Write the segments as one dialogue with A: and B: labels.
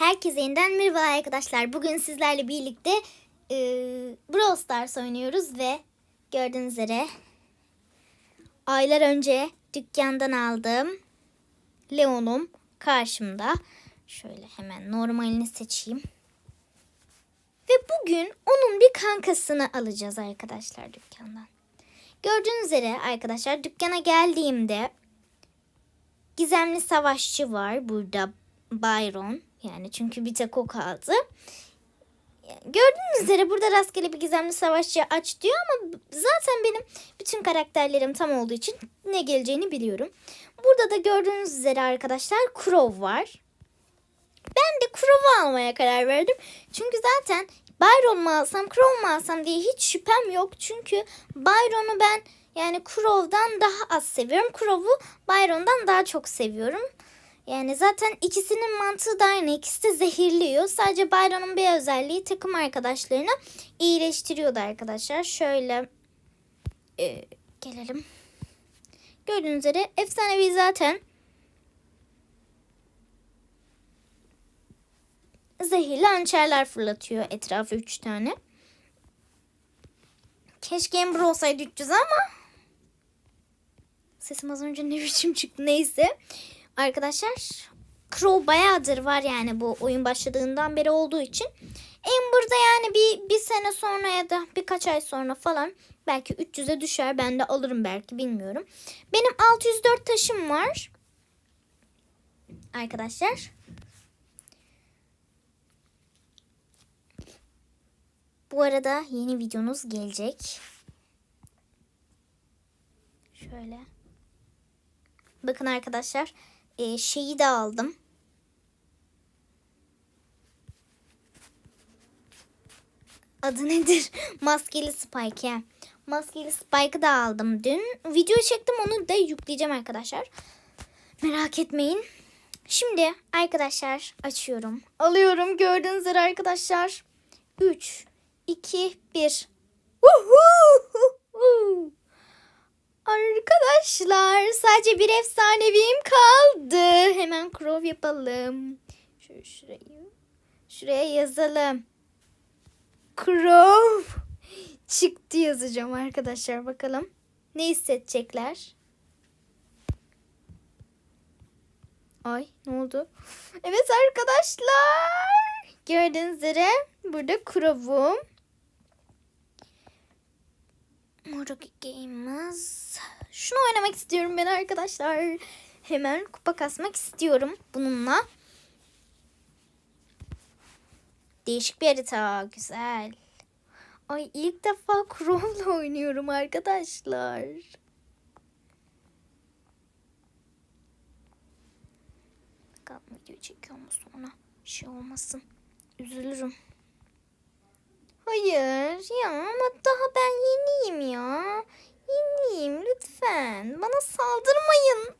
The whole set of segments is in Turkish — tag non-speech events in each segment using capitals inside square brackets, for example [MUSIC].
A: Herkese yeniden merhaba arkadaşlar. Bugün sizlerle birlikte e, Brawl Stars oynuyoruz ve gördüğünüz üzere aylar önce dükkandan aldığım Leon'um karşımda. Şöyle hemen normalini seçeyim. Ve bugün onun bir kankasını alacağız arkadaşlar dükkandan. Gördüğünüz üzere arkadaşlar dükkana geldiğimde gizemli savaşçı var burada Byron. Yani çünkü bir tek o kaldı. Gördüğünüz üzere burada rastgele bir gizemli savaşçı aç diyor ama zaten benim bütün karakterlerim tam olduğu için ne geleceğini biliyorum. Burada da gördüğünüz üzere arkadaşlar Crow var. Ben de Crow'u almaya karar verdim. Çünkü zaten Byron mu alsam Crow mu alsam diye hiç şüphem yok. Çünkü Byron'u ben yani Crow'dan daha az seviyorum. Crow'u Byron'dan daha çok seviyorum. Yani zaten ikisinin mantığı da aynı. İkisi de zehirliyor. Sadece Byron'un bir özelliği takım arkadaşlarını iyileştiriyordu arkadaşlar. Şöyle e, gelelim. Gördüğünüz üzere efsanevi zaten zehirli hançerler fırlatıyor etrafı 3 tane. Keşke Ember olsaydı 300 ama sesim az önce ne biçim çıktı neyse. Arkadaşlar Crow bayağıdır var yani bu oyun başladığından beri olduğu için. Amber'da yani bir, bir sene sonra ya da birkaç ay sonra falan belki 300'e düşer. Ben de alırım belki bilmiyorum. Benim 604 taşım var. Arkadaşlar. Bu arada yeni videonuz gelecek. Şöyle. Bakın arkadaşlar e, şeyi de aldım. Adı nedir? [LAUGHS] Maskeli Spike. Maskeli Spike'ı da aldım dün. Video çektim onu da yükleyeceğim arkadaşlar. Merak etmeyin. Şimdi arkadaşlar açıyorum. Alıyorum gördüğünüz üzere arkadaşlar. 3, 2, 1. Arkadaşlar sadece bir efsaneviyim kaldı. Hemen crop yapalım. Şöyle şurayı. Şuraya yazalım. Crop. Çıktı yazacağım arkadaşlar bakalım. Ne hissedecekler? Ay ne oldu? Evet arkadaşlar. Gördüğünüz üzere burada Crow'um. Moruki Games. Şunu oynamak istiyorum ben arkadaşlar. Hemen kupa kasmak istiyorum bununla. Değişik bir harita. Güzel. Ay ilk defa Chrome'la oynuyorum arkadaşlar. Bakalım video çekiyor mu sonra. Şey olmasın. Üzülürüm. Hayır ya ama daha ben yeniyim ya. Yeniyim lütfen. Bana saldırmayın.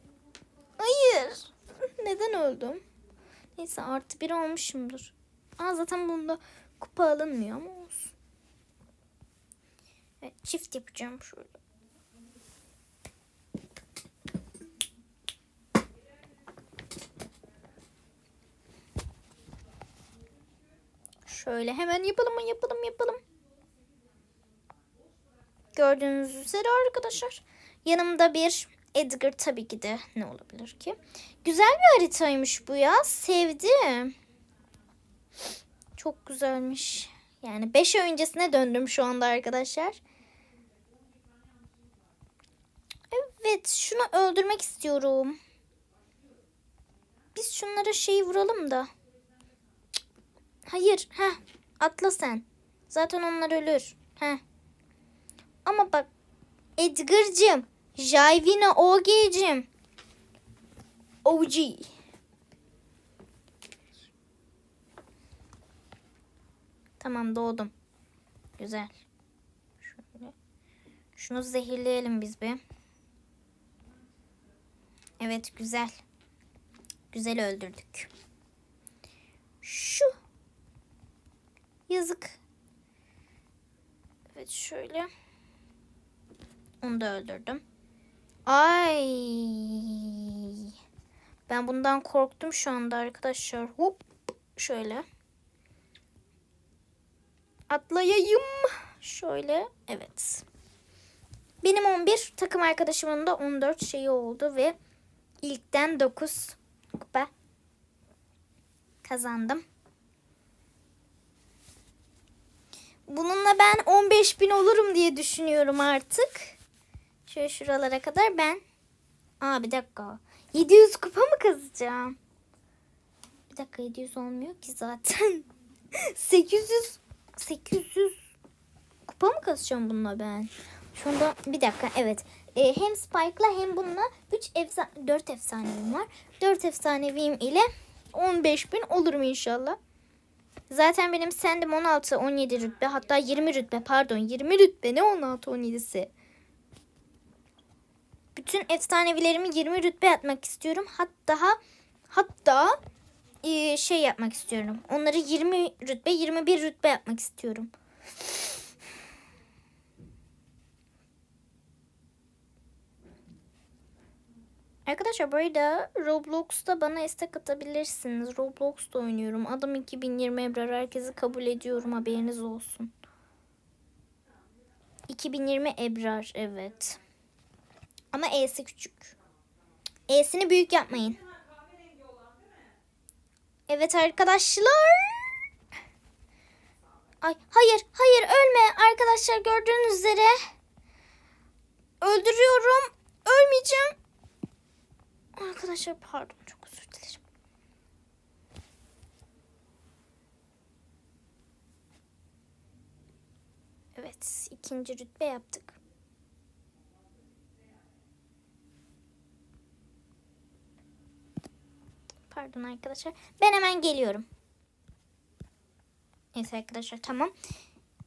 A: Hayır. [LAUGHS] Neden öldüm? Neyse artı bir olmuşumdur. Aa, zaten bunda kupa alınmıyor ama olsun. Evet, çift yapacağım şöyle. Şöyle hemen yapalım yapalım yapalım. Gördüğünüz üzere arkadaşlar. Yanımda bir Edgar tabii ki de ne olabilir ki. Güzel bir haritaymış bu ya. Sevdim. Çok güzelmiş. Yani 5 ay öncesine döndüm şu anda arkadaşlar. Evet şunu öldürmek istiyorum. Biz şunlara şeyi vuralım da. Hayır. ha Atla sen. Zaten onlar ölür. ha Ama bak. Edgar'cığım. Jayvina OG'cim. OG. Tamam doğdum. Güzel. Şöyle. Şunu zehirleyelim biz bir. Evet güzel. Güzel öldürdük. Şu. Yazık. Evet şöyle. Onu da öldürdüm. Ay. Ben bundan korktum şu anda arkadaşlar. Hop. Şöyle. Atlayayım. Şöyle. Evet. Benim 11, takım arkadaşımın da 14 şeyi oldu ve ilkten 9 kupa kazandım. Bununla ben 15 bin olurum diye düşünüyorum artık. Şöyle şuralara kadar ben. Aa bir dakika. 700 kupa mı kazacağım? Bir dakika 700 olmuyor ki zaten. [LAUGHS] 800 800 kupa mı kazacağım bununla ben? Şunda bir dakika evet. Ee, hem Spike'la hem bununla 3 efsa 4 efsanevim var. 4 efsanevim ile 15 bin olurum inşallah. Zaten benim sendim 16, 17 rütbe hatta 20 rütbe pardon 20 rütbe ne 16, 17'si. Bütün efsanevilerimi 20 rütbe atmak istiyorum. Hatta hatta şey yapmak istiyorum. Onları 20 rütbe 21 rütbe yapmak istiyorum. Arkadaşlar bu arada Roblox'ta bana istek atabilirsiniz. Roblox'ta oynuyorum. Adım 2020 Ebrar. Herkesi kabul ediyorum. Haberiniz olsun. 2020 Ebrar. Evet. Ama E'si küçük. E'sini büyük yapmayın. Evet arkadaşlar. Ay hayır hayır ölme arkadaşlar gördüğünüz üzere. Öldürüyorum. Ölmeyeceğim. Arkadaşlar pardon çok özür dilerim. Evet ikinci rütbe yaptık. Pardon arkadaşlar. Ben hemen geliyorum. Neyse arkadaşlar tamam.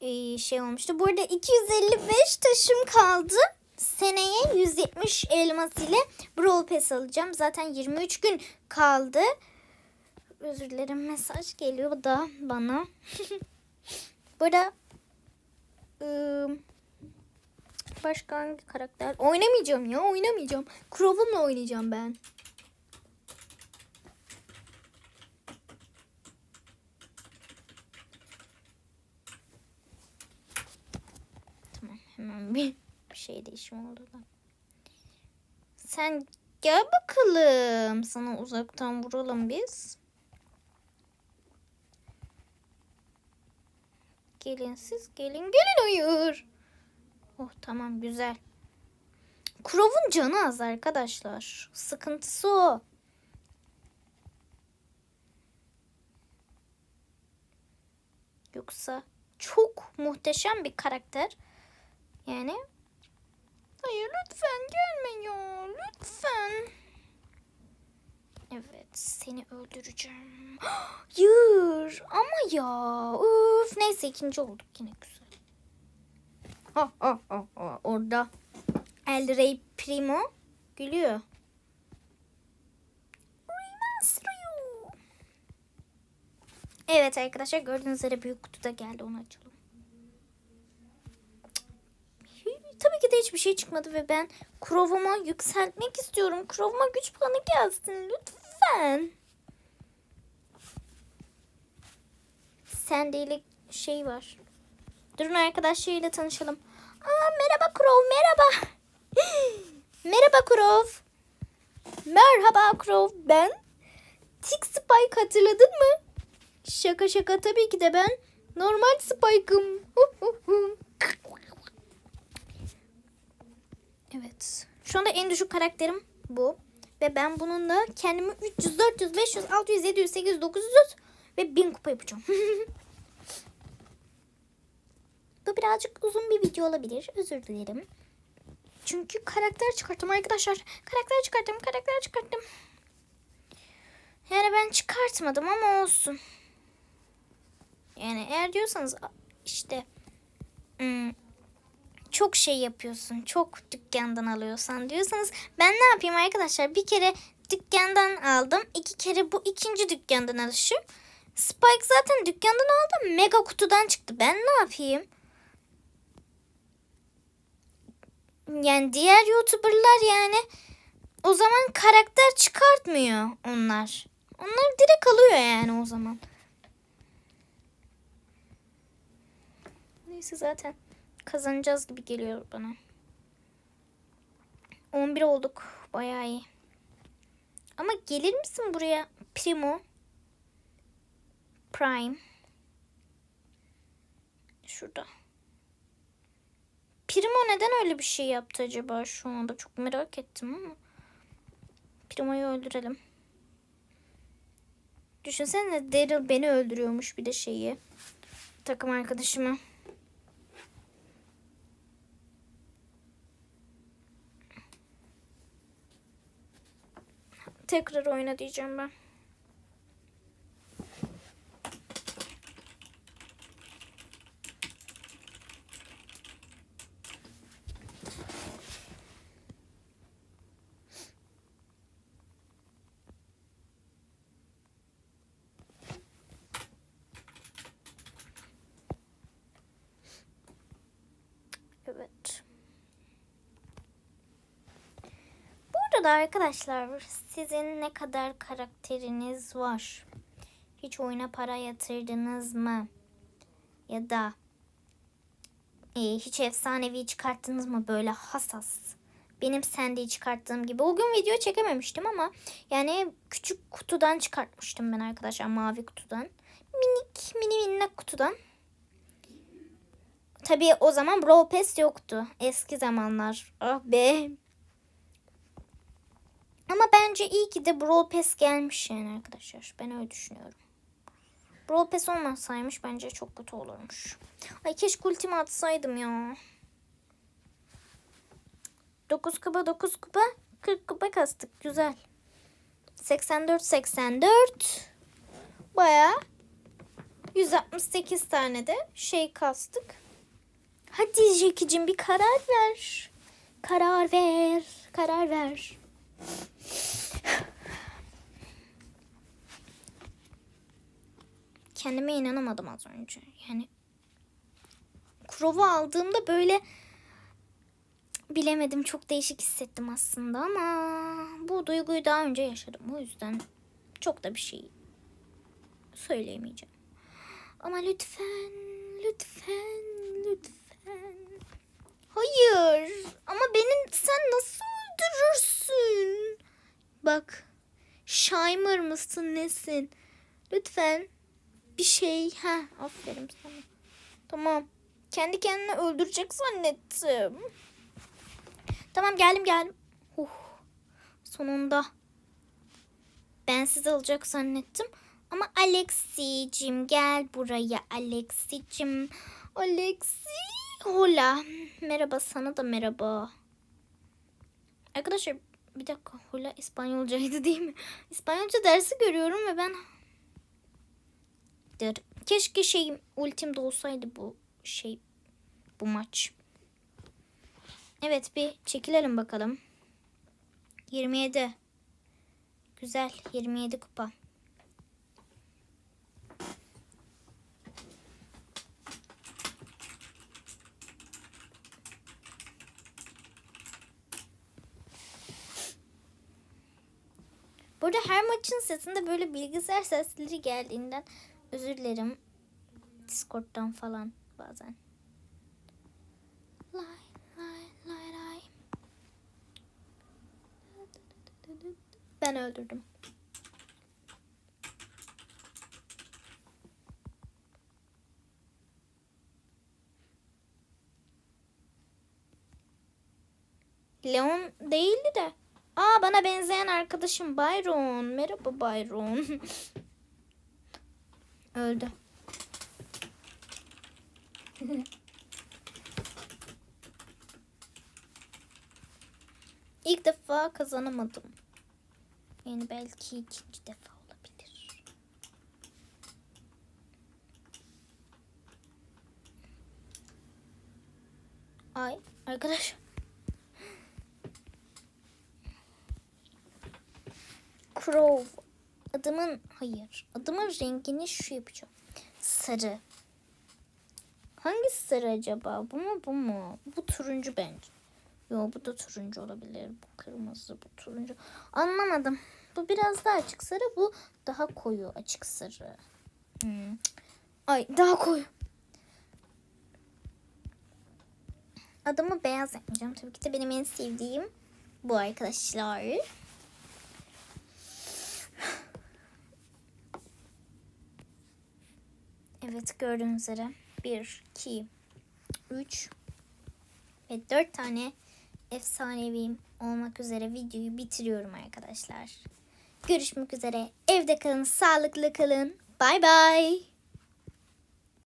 A: Ee, şey olmuştu. Burada 255 taşım kaldı. Seneye 170 elmas ile Brawl Pass alacağım. Zaten 23 gün kaldı. Özür dilerim mesaj geliyor da bana. [LAUGHS] Burada ıı, başka hangi karakter? Oynamayacağım ya oynamayacağım. Crow'umla oynayacağım ben. Tamam hemen bir, bir şey değişim oldu da. Sen gel bakalım. Sana uzaktan vuralım biz. Gelin siz gelin gelin hayır. Oh tamam güzel. Crow'un canı az arkadaşlar. Sıkıntısı o. Yoksa çok muhteşem bir karakter. Yani hayır lütfen gelme ya lütfen. Evet seni öldüreceğim. [GASPS] Hayır ama ya üf neyse ikinci olduk yine güzel. Ha, ha, ha, ha. Orada El Rey Primo gülüyor. Evet arkadaşlar gördüğünüz üzere büyük kutuda geldi onu açalım. Tabii ki de hiçbir şey çıkmadı ve ben Crow'umu yükseltmek istiyorum. Crow'uma güç puanı gelsin lütfen. Sende şey var. Durun arkadaşlarıyla tanışalım. Aa, merhaba Crow merhaba. [GASPS] merhaba Crow. Merhaba Crow ben. Tick Spike hatırladın mı? Şaka şaka tabii ki de ben. Normal Spike'ım. Evet. Şu anda en düşük karakterim bu. Ve ben bununla kendimi 300, 400, 500, 600, 700, 800, 900 ve 1000 kupa yapacağım. [LAUGHS] bu birazcık uzun bir video olabilir. Özür dilerim. Çünkü karakter çıkarttım arkadaşlar. Karakter çıkarttım, karakter çıkarttım. Yani ben çıkartmadım ama olsun. Yani eğer diyorsanız işte hmm, çok şey yapıyorsun. Çok dükkandan alıyorsan diyorsanız ben ne yapayım arkadaşlar? Bir kere dükkandan aldım. iki kere bu ikinci dükkandan alışım. Spike zaten dükkandan aldım. Mega kutudan çıktı. Ben ne yapayım? Yani diğer YouTuber'lar yani o zaman karakter çıkartmıyor onlar. Onlar direkt alıyor yani o zaman. Neyse zaten kazanacağız gibi geliyor bana. 11 olduk. Bayağı iyi. Ama gelir misin buraya? Primo. Prime. Şurada. Primo neden öyle bir şey yaptı acaba şu anda? Çok merak ettim ama. Primo'yu öldürelim. Düşünsene Daryl beni öldürüyormuş bir de şeyi. Takım arkadaşımı. Tekrar oyna diyeceğim ben. Evet. Burada da arkadaşlar sizin ne kadar karakteriniz var? Hiç oyuna para yatırdınız mı? Ya da e, hiç efsanevi çıkarttınız mı böyle hassas? Benim sendeyi çıkarttığım gibi. O gün video çekememiştim ama yani küçük kutudan çıkartmıştım ben arkadaşlar mavi kutudan. Minik mini minnak kutudan. Tabii o zaman Brawl Pass yoktu. Eski zamanlar. Ah be. Ama bence iyi ki de Brawl Pass gelmiş yani arkadaşlar. Ben öyle düşünüyorum. Brawl Pass olmasaymış bence çok kötü olurmuş. Ay keşke ultimi atsaydım ya. 9 kupa 9 kupa 40 kupa kastık. Güzel. 84 84 baya 168 tane de şey kastık. Hadi Jackie'cim bir karar ver. Karar ver. Karar ver. Kendime inanamadım az önce. Yani Crow'u aldığımda böyle bilemedim çok değişik hissettim aslında ama bu duyguyu daha önce yaşadım. O yüzden çok da bir şey söyleyemeyeceğim. Ama lütfen, lütfen, lütfen. Hayır. Ama benim sen nasıl öldürürsün? Bak. Shimer mısın nesin? Lütfen. Bir şey. Ha, aferin sana. Tamam. Kendi kendine öldürecek zannettim. Tamam geldim geldim. Uh, sonunda. Ben sizi alacak zannettim. Ama Alexi'cim gel buraya Alexi'cim. Alexi. Hola. Merhaba sana da merhaba. Arkadaşlar bir dakika. Hola İspanyolcaydı değil mi? İspanyolca dersi görüyorum ve ben... Keşke şeyim ultimde olsaydı bu şey bu maç. Evet bir çekilelim bakalım. 27. Güzel 27 kupa. Burada her maçın sesinde böyle bilgisayar sesleri geldiğinden özür dilerim. Discord'dan falan bazen. Lay lay lay lay. Ben öldürdüm. Leon değildi de. Aa bana benzeyen arkadaşım Byron. Merhaba Byron. [LAUGHS] Öldü. İlk defa kazanamadım. Yani belki ikinci defa olabilir. Ay arkadaş. Crow. Adımın hayır. Adımın rengini şu yapacağım. Sarı. Hangisi sarı acaba? Bu mu bu mu? Bu turuncu bence. Yo bu da turuncu olabilir. Bu kırmızı bu turuncu. Anlamadım. Bu biraz daha açık sarı. Bu daha koyu açık sarı. Hmm. Ay daha koyu. adımı beyaz yapmayacağım. Tabii ki de benim en sevdiğim bu arkadaşlar. Evet gördüğünüz üzere 1, 2, 3 ve 4 tane efsaneviyim olmak üzere videoyu bitiriyorum arkadaşlar. Görüşmek üzere. Evde kalın, sağlıklı kalın. Bay bay.